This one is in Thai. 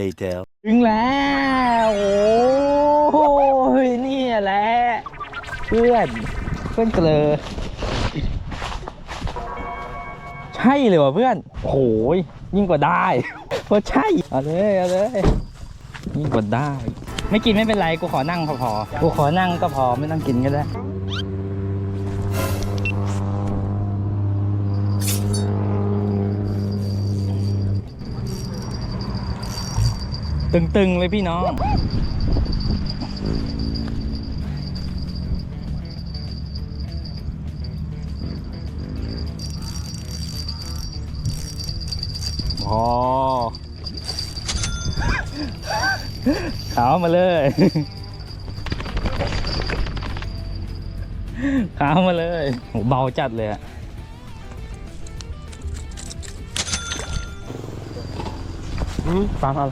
later. ถึงแล้ว โอ้ยนี่แหละ เพื่อน เพื่อนเกลอ ใช่เลยว่ะเพื่อนโอ้โหยยิ่งกว่าได้ว่าะใช่ เอาเลย เอาเลย ยิ่งกว่าได้ ไม่กินไม่เป็นไร กูขอนั่งพอพอกูขอนั่งก็พอไม่ต้องกินก็ได้ ตึงๆเลยพี่น้องพอขาวมาเลย ขาวมาเลยโหเบาจัดเลยอะปลาอะไร